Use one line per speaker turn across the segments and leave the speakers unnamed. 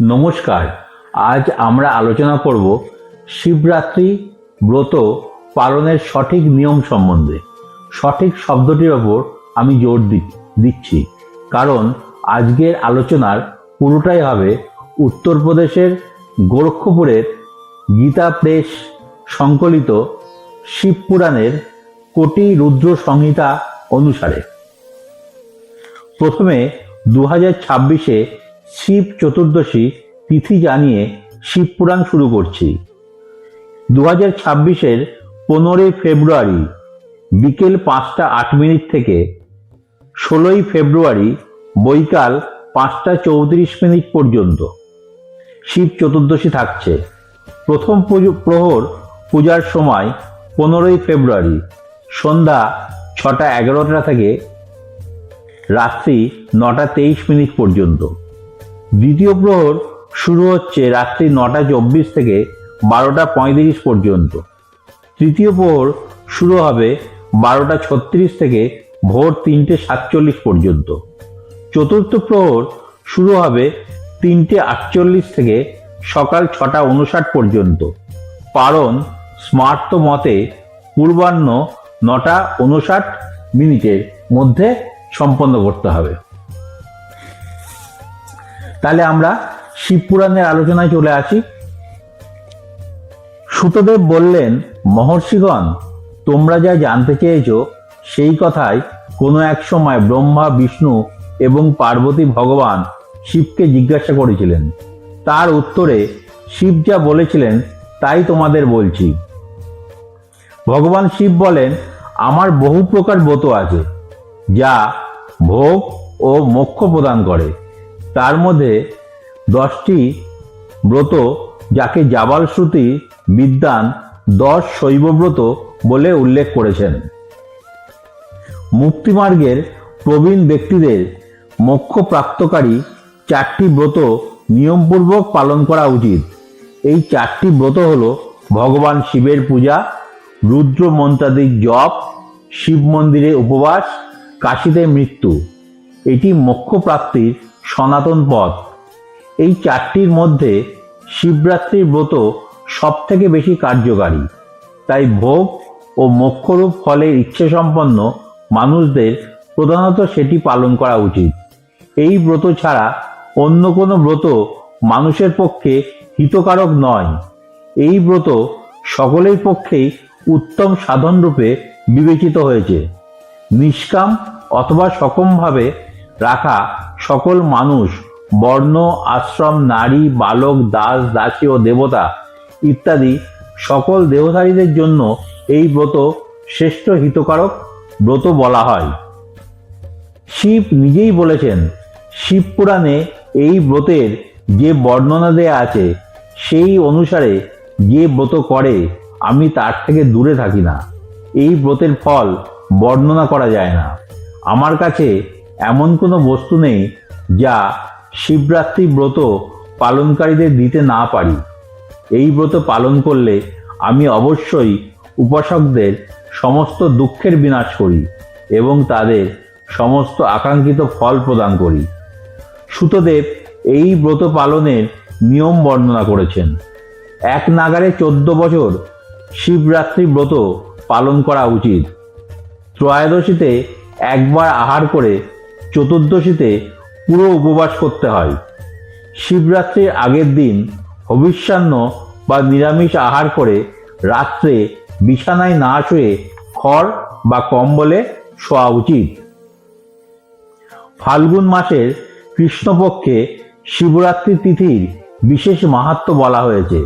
নমস্কার। আজ আমরা আলোচনা করব শিবরাত্রি ব্রত পালনের সঠিক নিয়ম সম্বন্ধে। সঠিক শব্দটির ওপর আমি জোর দিচ্ছি। কারণ আজকের আলোচনার পুরোটাই হবে উত্তরপ্রদেশের গোরক্ষপুরের গীতা প্রেস সংকলিত শিবপুরাণের কোটি রুদ্র সংহিতা অনুসারে। প্রথমে দু হাজার ছাব্বিশে শিব চতুর্দশী তিথি জানিয়ে শিবপুরাণ শুরু করছি। দু হাজার ছাব্বিশের পনেরোই ফেব্রুয়ারি বিকেল পাঁচটা আট মিনিট থেকে ষোলোই ফেব্রুয়ারি বৈকাল পাঁচটা চৌত্রিশ মিনিট পর্যন্ত শিব চতুর্দশী থাকছে। প্রথম প্রহর পূজার সময় পনেরোই ফেব্রুয়ারি সন্ধ্যা ছটা এগারোটা থেকে রাত্রি নটা তেইশ মিনিট পর্যন্ত। দ্বিতীয় প্রহর শুরু হচ্ছে রাত্রি নটা চব্বিশ থেকে বারোটা পঁয়ত্রিশ পর্যন্ত। তৃতীয় প্রহর শুরু হবে বারোটা ছত্রিশ থেকে ভোর তিনটে সাতচল্লিশ পর্যন্ত। চতুর্থ প্রহর শুরু হবে তিনটে আটচল্লিশ থেকে সকাল ছটা উনষাট পর্যন্ত। পারণ স্মার্ত মতে পূর্বাহ্ন নটা উনষাট মিনিটের মধ্যে সম্পন্ন করতে হবে। তাহলে আমরা শিবপুরাণের আলোচনায় চলে আসি। সুতদেব বললেন, মহর্ষিগণ, তোমরা যা জানতে চেয়েছ, সেই কথাই কোনো এক সময় ব্রহ্মা, বিষ্ণু এবং পার্বতী ভগবান শিবকে জিজ্ঞাসা করেছিলেন। তার উত্তরে, শিব যা বলেছিলেন, তাই তোমাদের বলছি। ভগবান শিব বলেন, আমার বহু প্রকার ব্রত আছে, যা ভোগ ও মোক্ষ প্রদান করে। তার মধ্যে দশটি ব্রত যাকে জাবাল শ্রুতি বিদ্যান দশ শৈবব্রত বলে উল্লেখ করেছেন। মুক্তিমার্গের প্রবীণ ব্যক্তিদের মোক্ষ প্রাপ্তকারী চারটি ব্রত নিয়মপূর্বক পালন করা উচিত। এই চারটি ব্রত হল ভগবান শিবের পূজা, রুদ্র মন্ত্রাদিক জপ, শিব মন্দিরে উপবাস, কাশীতে মৃত্যু। এটি মোক্ষ প্রাপ্তির সনাতন পথ। এই চারটির মধ্যে শিবরাত্রির ব্রত সব থেকে বেশি কার্যকারী। তাই ভোগ ও মোক্ষরূপ ফলের ইচ্ছে সম্পন্ন মানুষদের প্রধানত সেটি পালন করা উচিত। এই ব্রত ছাড়া অন্য কোনো ব্রত মানুষের পক্ষে হিতকারক নয়। এই ব্রত সকলের পক্ষেই উত্তম সাধন রূপে বিবেচিত হয়েছে। নিষ্কাম অথবা সকমভাবে রাখা সকল মানুষ, বর্ণ, আশ্রম, নারী, বালক, দাস, দাসী ও দেবতা ইত্যাদি সকল দেহধারীদের জন্য এই ব্রত শ্রেষ্ঠ হিতকারক ব্রত বলা হয়। শিব নিজেই বলেছেন, শিব পুরাণে এই ব্রতের যে বর্ণনা দেয়া আছে, সেই অনুসারে যে ব্রত করে, আমি তার থেকে দূরে থাকি না। এই ব্রতের ফল বর্ণনা করা যায় না। আমার কাছে এমন কোনো বস্তু নেই যা শিবরাত্রি ব্রত পালনকারীদের দিতে না পারি। এই ব্রত পালন করলে আমি অবশ্যই উপাসকদের সমস্ত দুঃখের বিনাশ করি এবং তাদের সমস্ত আকাঙ্ক্ষিত ফল প্রদান করি। সুতদেব এই ব্রত পালনের নিয়ম বর্ণনা করেছেন। এক নাগারে চোদ্দ বছর শিবরাত্রি ব্রত পালন করা উচিত। ত্রয়োদশীতে একবার আহার করে চতুর্দশীতে পুরো উপবাস করতে হয়। শিবরাত্রির আগের দিন হবিষ্যান্ন বা নিরামিষ আহার করে রাত্রে বিছানায় না শুয়ে খড় বা কম্বলে শোয়া উচিত। ফাল্গুন মাসের কৃষ্ণপক্ষে শিবরাত্রি তিথির বিশেষ মাহাত্ম বলা হয়েছে।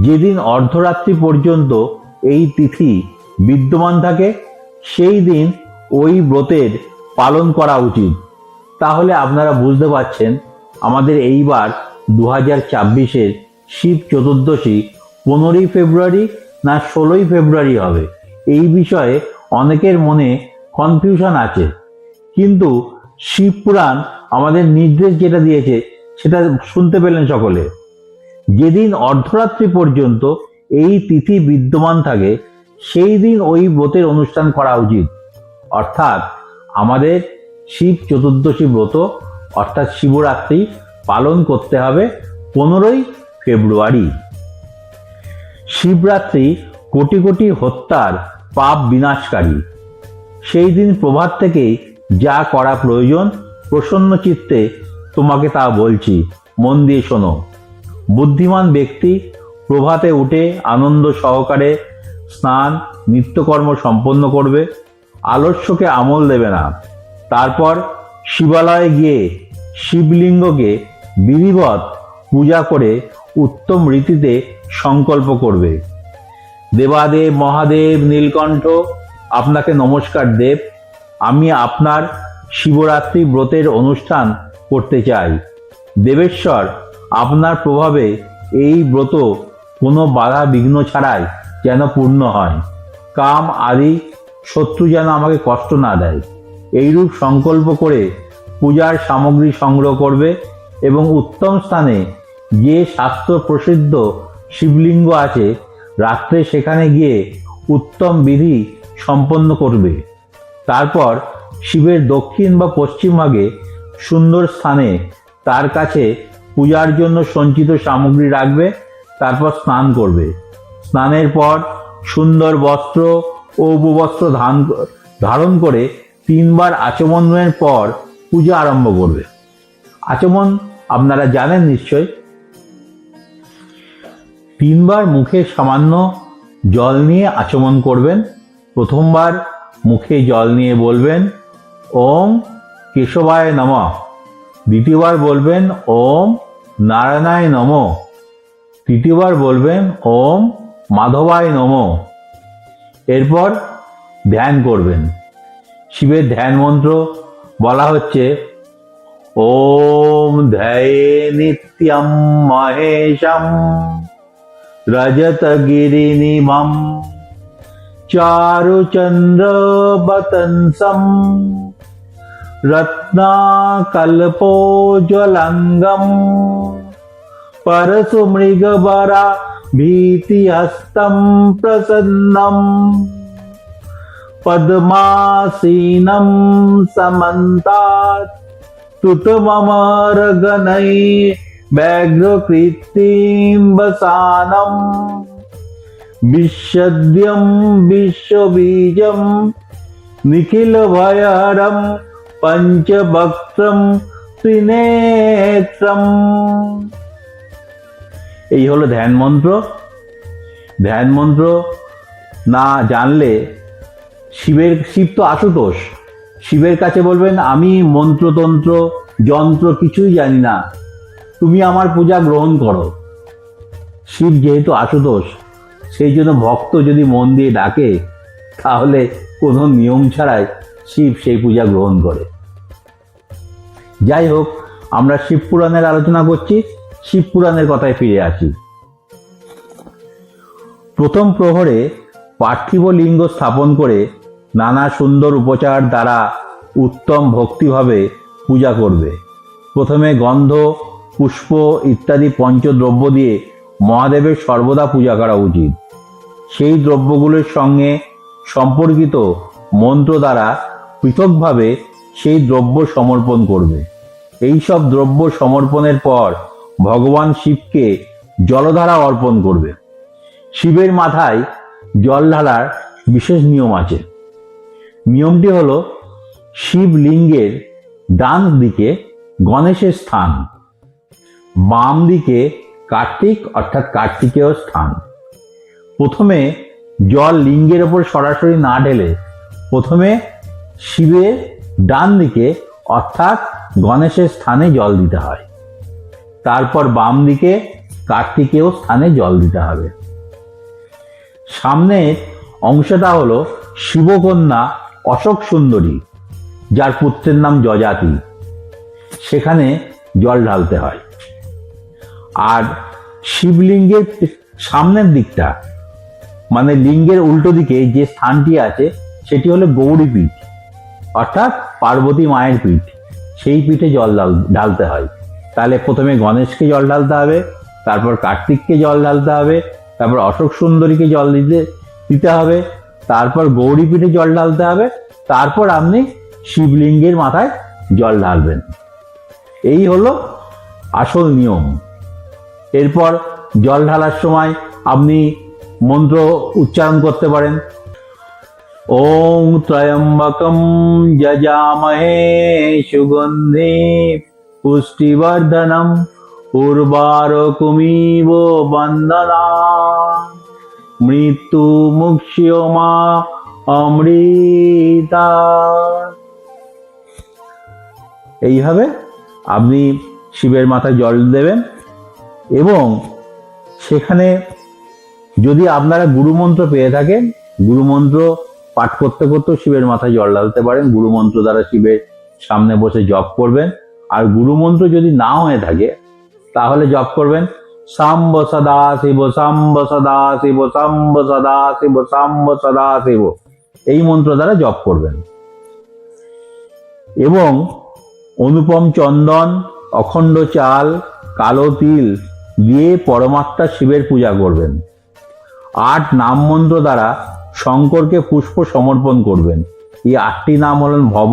যেদিন অর্ধরাত্রি পর্যন্ত এই তিথি বিদ্যমান থাকে, সেই দিন ওই ব্রতের পালন করা উচিত। তাহলে আপনারা বুঝতে পারছেন, আমাদের এইবার দু হাজার ছাব্বিশের শিব চতুর্দশী পনেরোই ফেব্রুয়ারি না ষোলোই ফেব্রুয়ারি হবে। এই বিষয়ে অনেকের মনে কনফিউশন আছে। কিন্তু শিবপুরাণ আমাদের নির্দেশ যেটা দিয়েছে, সেটা শুনতে পেলেন সকলে। যেদিন অর্ধরাত্রি পর্যন্ত এই তিথি বিদ্যমান থাকে, সেই দিন ওই ব্রতের অনুষ্ঠান করা উচিত। অর্থাৎ আমাদের শিব চতুর্দশী ব্রত, অর্থাৎ শিবরাত্রি পালন করতে হবে পনেরোই ফেব্রুয়ারি। শিবরাত্রি কোটি কোটি হত্যার পাপ বিনাশকারী। সেই দিন প্রভাত থেকেই যা করা প্রয়োজন, প্রসন্ন চিত্তে তোমাকে তা বলছি, মন দিয়ে শোনো। বুদ্ধিমান ব্যক্তি প্রভাতে উঠে আনন্দ সহকারে স্নান, নিত্যকর্ম সম্পন্ন করবে। আলস্যকে আমল দেবে না। তারপর শিবালয়ে গিয়ে শিবলিঙ্গকে বিধিবৎ পূজা করে উত্তম রীতিতে সংকল্প করবে। দেবাদেব, মহাদেব, নীলকণ্ঠ, আপনাকে নমস্কার দেব। আমি আপনার শিবরাত্রি ব্রতের অনুষ্ঠান করতে চাই। দেবেশ্বর, আপনার প্রভাবে এই ব্রত কোনো বাধা বিঘ্ন ছাড়াই যেন পূর্ণ হয়। কাম আদি শত্রু যেন আমাকে কষ্ট না দেয়। এইরূপ সংকল্প করে পূজার সামগ্রী সংগ্রহ করবে এবং উত্তম স্থানে যে শাস্ত্র প্রসিদ্ধ শিবলিঙ্গ আছে, রাত্রে সেখানে গিয়ে উত্তম বিধি সম্পন্ন করবে। তারপর শিবের দক্ষিণ বা পশ্চিম ভাগে সুন্দর স্থানে তার কাছে পূজার জন্য সঞ্চিত সামগ্রী রাখবে, তারপর স্নান করবে। স্নানের পর সুন্দর বস্ত্র ও উপবস্ত্র ধান ধারণ করে তিনবার আচমনের পর পূজা আরম্ভ করবে। আচমন, আপনারা জানেন নিশ্চয়, তিনবার মুখে সামান্য জল নিয়ে আচমন করবেন। প্রথমবার মুখে জল নিয়ে বলবেন, ওম কেশবায় নম। দ্বিতীয়বার বলবেন, ওম নারায়ণায় নম। তৃতীয়বার বলবেন, ওম মাধবায় নম। এরপর ধ্যান করবেন শিবের ধ্যান মন্ত্র বলা হচ্ছে ওম ধ্যায়ে নিত্যম মহেশম रजतगिरिनिमम् चारुचन्द्रवतंसम् रत्नाकल्पोज्ज्वलङ्गम् परशुमृगवरा भीतिहस्तं प्रसन्नम् पद्मासीनं समन्तात्। सुतमरगनै वैग्रीतिम्बसानम् विशद्यं विश्वबीजं निखिलभयरम् पञ्चभक्त्रं त्रिनेत्रम्। এই হলো ধ্যান মন্ত্র। ধ্যান মন্ত্র না জানলে শিবের, শিব তো আশুতোষ। শিবের কাছে বলবেন, আমি মন্ত্রতন্ত্র, যন্ত্র কিছুই জানি না। তুমি আমার পূজা গ্রহণ করো। শিব যেহেতু আশুতোষ, সেই জন্য ভক্ত যদি মন দিয়ে ডাকে, তাহলে কোনো নিয়ম ছাড়াই শিব সেই পূজা গ্রহণ করে। যাই হোক, আমরা শিব পুরাণের আলোচনা করছি। শিব পুরাণের কথায় ফিরে আসি। প্রথম প্রহরে পার্থিব লিঙ্গ স্থাপন করে নানা সুন্দর উপচার দ্বারা উত্তম ভক্তিভাবে পূজা করবে। প্রথমে গন্ধ, পুষ্প ইত্যাদি পঞ্চদ্রব্য দিয়ে মহাদেবের সর্বদা পূজা করা উচিত। সেই দ্রব্যগুলোর সঙ্গে সম্পর্কিত মন্ত্র দ্বারা পৃথকভাবে সেই দ্রব্য সমর্পণ করবে। এই সব দ্রব্য সমর্পণের পর ভগবান শিবকে জলধারা অর্পণ করবে। শিবের মাথায় জল ঢালার বিশেষ নিয়ম আছে। নিয়মটি হলো শিবলিঙ্গের ডান দিকে গণেশের স্থান, বাম দিকে কার্তিক, অর্থাৎ কার্তিকেয় স্থান। প্রথমে জল লিঙ্গের ওপর সরাসরি না ঢেলে প্রথমে শিবের ডান দিকে, অর্থাৎ গণেশের স্থানে জল দিতে হয়। তারপর বাম দিকে কার্তিকেয় স্থানে জল দিতে হবে। সামনের অংশটা হলো শিবকন্যা অশোক সুন্দরী, যার পুত্রের নাম যজাতি। সেখানে জল ঢালতে হয়। আর শিবলিঙ্গের সামনের দিকটা মানে লিঙ্গের উল্টো দিকে যে স্থানটি আছে, সেটি হলো গৌরী পীঠ, অর্থাৎ পার্বতী মায়ের পীঠ। সেই পিঠে জল ঢাল- ঢালতে হয়। তাহলে প্রথমে গণেশকে জল ঢালতে হবে, তারপর কার্তিককে জল ঢালতে হবে, তারপর অশোক সুন্দরীকে জল দিতে দিতে হবে, তারপর গৌরী পীঠে জল ঢালতে হবে, তারপর আপনি শিবলিঙ্গের মাথায় জল ঢালবেন। এই হলো আসল নিয়ম। এরপর জল ঢালার সময় আপনি মন্ত্র উচ্চারণ করতে পারেন। ওম ত্রয়ম্বকম যজামহে সুগন্ধি পুষ্টিবর্ধনম উর্বারকুমিব বন্দনা। মৃত্যু মুক্ষ্যমা অমৃতা। এইভাবে আপনি শিবের মাথায় জল দেবেন এবং সেখানে যদি আপনারা গুরুমন্ত্র পেয়ে থাকেন, গুরুমন্ত্র পাঠ করতে করতেও শিবের মাথায় জল ঢালতে পারেন। গুরুমন্ত্র দ্বারা শিবের সামনে বসে জপ করবেন। আর গুরুমন্ত্র যদি না হয়ে থাকে, তাহলে জপ করবেন সাম্ব সদা শিব, সাম্ব সদা শিব, সাম্ব সদা শিব, সাম্ব সদা শিব। এই মন্ত্র দ্বারা জপ করবেন। এবং অনুপম চন্দন, অখণ্ড চাল, কালো তিল দিয়ে পরমাত্মা শিবের পূজা করবেন। আট নাম মন্ত্র দ্বারা শঙ্করকে পুষ্প সমর্পণ করবেন। এই আটটি নাম হলেন ভব,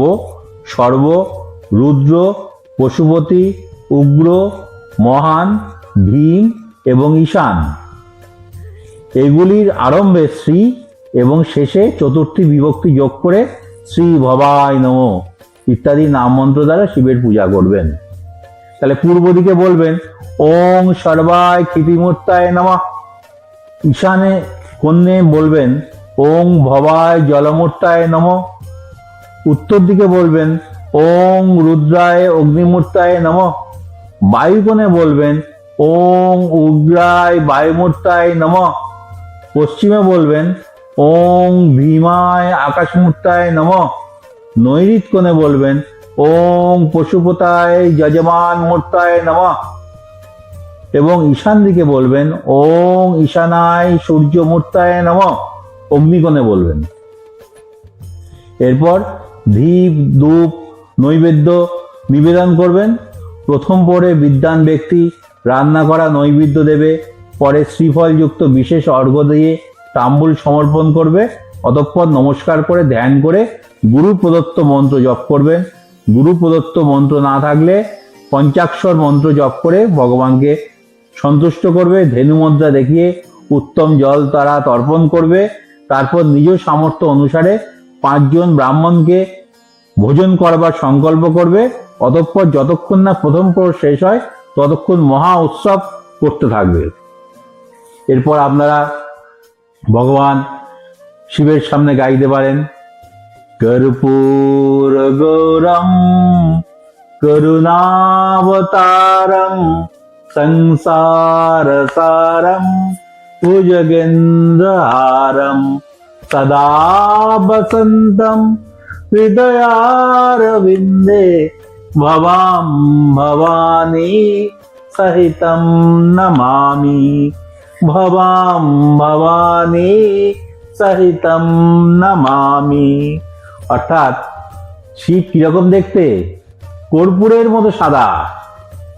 সর্ব, রুদ্র পশুপতি, উগ্র, মহান, ভীম এবং ঈশান। এগুলির আরম্ভে শ্রী এবং শেষে চতুর্থী বিভক্তি যোগ করে শ্রী ভবায় নম ইত্যাদি নাম মন্ত্র দ্বারা শিবের পূজা করবেন। তাহলে পূর্ব দিকে বলবেন, ওং সর্বায় ক্ষিতিমূর্তায় নমঃ। ঈশানে কন্যে বলবেন, ওং ভবায় জলমূর্তায় নম। উত্তর দিকে বলবেন ওং রুদ্রায় অগ্নিমূর্তায় নম। বায়ুকোণে বলবেন, ওং উগ্রায় বায়ুমূর্তায় নম। পশ্চিমে বলবেন, ওং ভীমায় আকাশমূর্তায় নম। নৈরিত কোণে বলবেন, ওং পশুপতায় যজমান মূর্তায় নম। এবং ঈশান দিকে বলবেন, ওং ঈশানায় সূর্য মূর্তায় নম। অগ্নিকোণে বলবেন। এরপর ধীপ, ধূপ নৈবেদ্য নিবেদন করবেন। প্রথম পরে বিদ্যান ব্যক্তি রান্না করা নৈবেদ্য দেবে, পরে শ্রীফলযুক্ত বিশেষ অর্ঘ্য দিয়ে তাম্বুল সমর্পণ করবে, অতঃপর নমস্কার করে ধ্যান করে গুরু প্রদত্ত মন্ত্র জপ করবেন। গুরু প্রদত্ত মন্ত্র না থাকলে পঞ্চাক্ষর মন্ত্র জপ করে ভগবানকে সন্তুষ্ট করবে ধেনু মুদ্রা দেখিয়ে উত্তম জল তারা তর্পণ করবে। তারপর নিজ সামর্থ্য অনুসারে পাঁচজন ব্রাহ্মণকে ভোজন করবার সংকল্প করবে অতঃপর যতক্ষণ না প্রথম প্রহর শেষ হয়, ততক্ষণ মহা উৎসব করতে থাকবে। এরপর আপনারা ভগবান শিবের সামনে গাইতে পারেন, কর্পূর গৌরম, করুণাবতারম, সংসার সারম, ভুজগেন্দ্রহারম, সদা বসন্তম হৃদয়ারবিন্দে ভবাম ভবানী সহিতম নমামি। ভবাম ভবানী সহিতম নমামি। অর্থাৎ শিব কীরকম দেখতে? কর্পূরের মতো সাদা।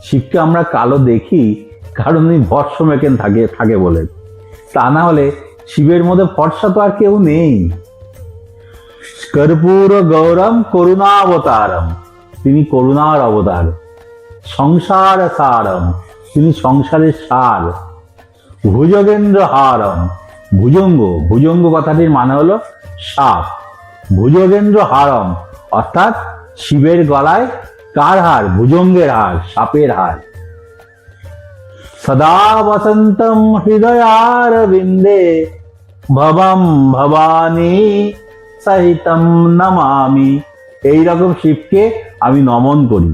শিবকে আমরা কালো দেখি, কারণ উনি ভস্য মেকেন থাকে থাকে বলে। তা না হলে শিবের মধ্যে ফর্সা তো আর কেউ নেই। কর্পূর গৌরম করুণাবতারম। তিনি করুণার অবতার। সংসার সারম। তিনি সংসারের সার। ভুজগেন্দ্র হারম। ভুজঙ্গ। ভুজঙ্গ কথাটির মানে হলো সাপ। ভুজগেন্দ্র হারম। অর্থাৎ শিবের গলায় কার হার? ভুজঙ্গের হার, সাপের হার। সদা বসন্তম হৃদয়ার বিন্দে ভবম ভবানী সহিতম নমামি। এইরকম শিবকে আমি নমন করি।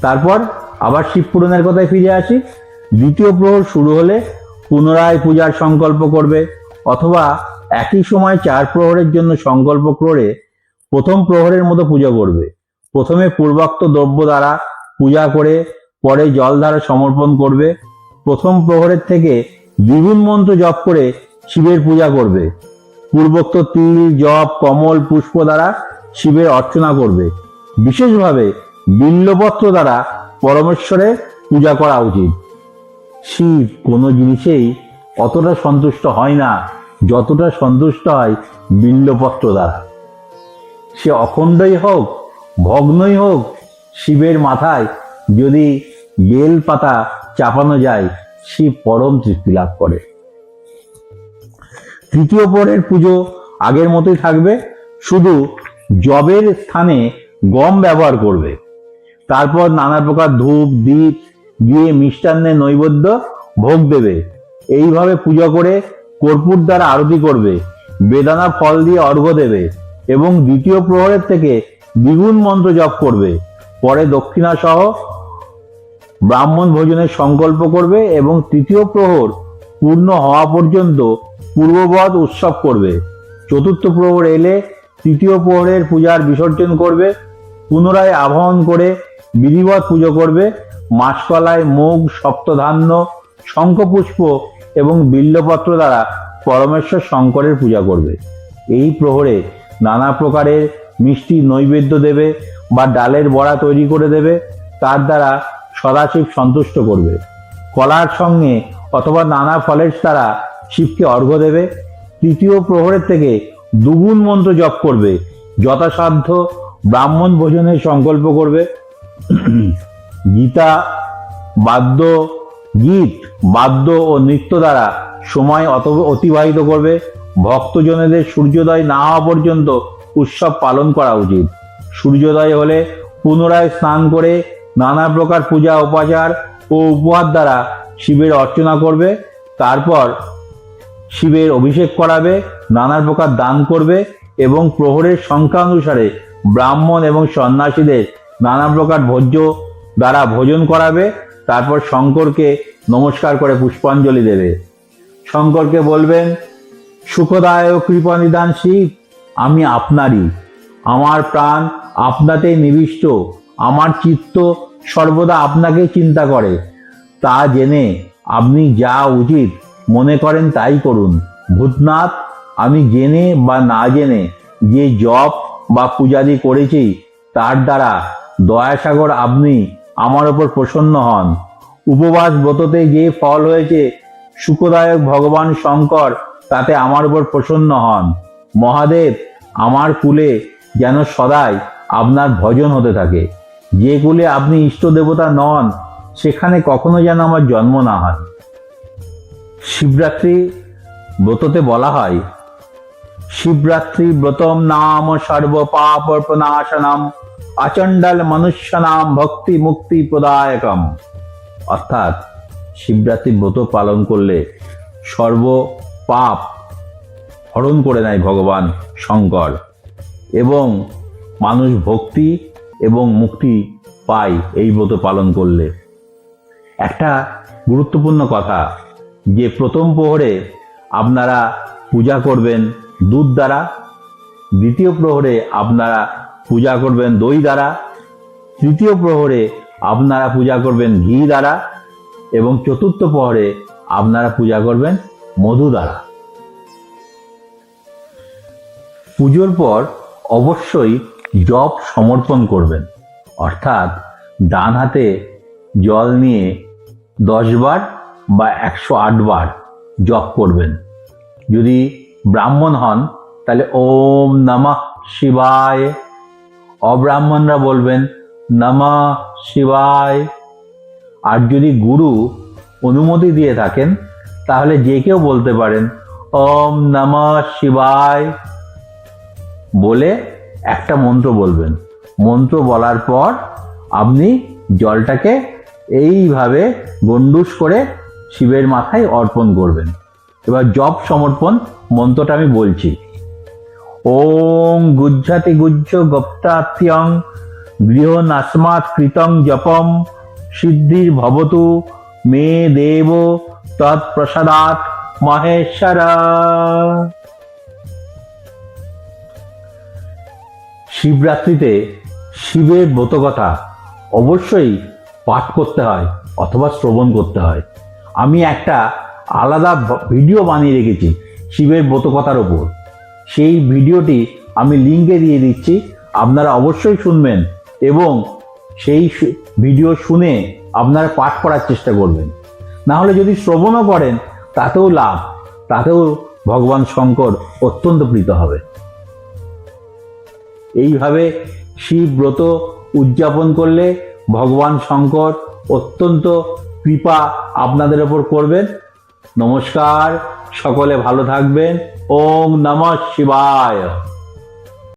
তারপর আবার শিব পুরাণের কথায় ফিরে আসি। দ্বিতীয় প্রহর শুরু হলে পুনরায় পূজার সংকল্প করবে, অথবা একই সময় চার প্রহরের জন্য সংকল্প করে প্রথম প্রহরের মতো পুজো করবে। প্রথমে পূর্বাক্ত দ্রব্য দ্বারা পূজা করে পরে জল দ্বারা সমর্পণ করবে। প্রথম প্রহরের থেকে দ্বিগুণ মন্ত্র জপ করে শিবের পূজা করবে। পূর্বোক্ত তিল জপ কমল, পুষ্প দ্বারা শিবের অর্চনা করবে। বিশেষভাবে বিল্লপত্র দ্বারা পরমেশ্বরে পূজা করা উচিত। শিব কোনো জিনিসেই অতটা সন্তুষ্ট হয় না, যতটা সন্তুষ্ট হয় বিল্লপত্র দ্বারা। সে অখণ্ডই হোক, ভগ্নই হোক, শিবের মাথায় যদি বেল পাতা চাপানো যায়, শিব পরম তৃপ্তি লাভ করে। তৃতীয় পরের পুজো আগের মতোই থাকবে। শুধু জবের স্থানে গম ব্যবহার করবে। তারপর নানা প্রকার ধূপ দ্বীপ দিয়ে মিষ্টান্নের নৈবেদ্য ভোগ দেবে। এইভাবে পুজো করে কর্পূর দ্বারা আরতি করবে। বেদানা ফল দিয়ে অর্ঘ্য দেবে এবং দ্বিতীয় প্রহরের থেকে দ্বিগুণ মন্ত্র জপ করবে। পরে দক্ষিণা সহ ব্রাহ্মণ ভোজনের সংকল্প করবে এবং তৃতীয় প্রহর পূর্ণ হওয়া পর্যন্ত পূর্ববৎ উৎসব করবে। চতুর্থ প্রহর এলে তৃতীয় প্রহরের পূজার বিসর্জন করবে, পুনরায় আবাহন করে বিধিবৎ পুজো করবে, মাসকলায় মুগ, সপ্তধান্য, শঙ্খপুষ্প এবং বিল্লপত্র দ্বারা পরমেশ্বর শঙ্করের পূজা করবে। এই প্রহরে নানা প্রকারের মিষ্টি নৈবেদ্য দেবে বা ডালের বড়া তৈরি করে দেবে, তার দ্বারা সদাশিব সন্তুষ্ট করবে। কলার সঙ্গে অথবা নানা ফলের দ্বারা শিবকে অর্ঘ্য দেবে। তৃতীয় প্রহরের থেকে দুগুণ মন্ত্র জপ করবে। যথাসাধ্য ব্রাহ্মণ ভোজনের সংকল্প করবে। গীতা, বাদ্য, গীত, বাদ্য ও নৃত্য দ্বারা সময় অত অতিবাহিত করবে। ভক্তজনেদের সূর্যোদয় না হওয়া পর্যন্ত উৎসব পালন করা উচিত। সূর্যোদয় হলে পুনরায় স্নান করে নানা প্রকার পূজা, উপাচার ও উপহার দ্বারা শিবের অর্চনা করবে। তারপর শিবের অভিষেক করাবে নানা প্রকার দান করবে এবং প্রহরের সংখ্যা অনুসারে ব্রাহ্মণ এবং সন্ন্যাসীদের নানা প্রকার ভোজ্য দ্বারা ভোজন করাবে, তারপর শঙ্করকে নমস্কার করে পুষ্পাঞ্জলি দেবে। শঙ্করকে বলবেন সুখদায় কৃপা নিদান শিব, আমি আপনারই। আমার প্রাণ আপনাতেই নিবিষ্ট, আমার চিত্ত সর্বদা আপনাকে চিন্তা করে। তা জেনে আপনি যা উচিত মনে করেন তাই করুন। ভূতনাথ, আমি জেনে বা না জেনে যে জপ বা পূজাদি করেছি, তার দ্বারা দয়াসাগর আপনি আমার ওপর প্রসন্ন হন। উপবাস ব্রততে যে ফল হয়েছে, সুখদায়ক ভগবান শঙ্কর তাতে আমার উপর প্রসন্ন হন। মহাদেব, আমার কুলে যেন সদাই আপনার ভজন হতে থাকে। যে কুলে আপনি ইষ্ট দেবতা নন, সেখানে কখনো যেন আমার জন্ম না হয়। শিবরাত্রি ব্রততে বলা হয়। শিবরাত্রি ব্রতম নাম সর্ব পাপ প্রনাশনম আচণ্ডাল মনুষ্য নাম ভক্তি মুক্তি প্রদায়কম। অর্থাৎ শিবরাত্রি ব্রত পালন করলে সর্ব পাপ হরণ করে নেয় ভগবান শঙ্কর এবং মানুষ ভক্তি এবং মুক্তি পায় এই ব্রত পালন করলে। একটা গুরুত্বপূর্ণ কথা যে প্রথম প্রহরে আপনারা পূজা করবেন দুধ দ্বারা, দ্বিতীয় প্রহরে আপনারা পূজা করবেন দই দ্বারা, তৃতীয় প্রহরে আপনারা পূজা করবেন ঘি দ্বারা এবং চতুর্থ প্রহরে আপনারা পূজা করবেন মধু দ্বারা। পুজোর পর অবশ্যই জপ সমর্পণ করবেন। অর্থাৎ ডান হাতে জল নিয়ে দশ বার বা একশো আট বার জপ করবেন। যদি ব্রাহ্মণ হন, তাহলে ওম নমঃ শিবায়। অব্রাহ্মণরা বলবেন, নমঃ শিবায়। আর যদি গুরু অনুমতি দিয়ে থাকেন, তাহলে যে কেউ বলতে পারেন, ওম নমঃ শিবায়। বলে একটা মন্ত্র বলবেন। মন্ত্র বলার পর আপনি জলটাকে এইভাবে গন্ডুস করে শিবের মাথায় অর্পণ করবেন। এবার জপ সমর্পণ মন্ত্রটা আমি বলছি। ওং গুজ্জাতি গুজ্জ গপ্তাত্যং গৃহ নাসমাত কৃতং জপম সিদ্ধির ভবতু মে দেব তৎপ্রসাদাত মহেশ্বর। শিবরাত্রিতে শিবের ব্রতকথা অবশ্যই পাঠ করতে হয় অথবা শ্রবণ করতে হয়। আমি একটা আলাদা ভিডিও বানিয়ে রেখেছি শিবের ব্রতকথার ওপর। সেই ভিডিওটি আমি লিঙ্কে দিয়ে দিচ্ছি, আপনারা অবশ্যই শুনবেন এবং সেই ভিডিও শুনে আপনারা পাঠ করার চেষ্টা করবেন। না হলে যদি শ্রবণও করেন, তাতেও লাভ, তাতেও ভগবান শঙ্কর অত্যন্ত প্রীত হবে। এইভাবে শিব ব্রত উদযাপন করলে ভগবান শঙ্কর অত্যন্ত কৃপা আপনাদের ওপর করবেন। নমস্কার সকলে ভালো থাকবেন। ওম নমঃ শিবায়।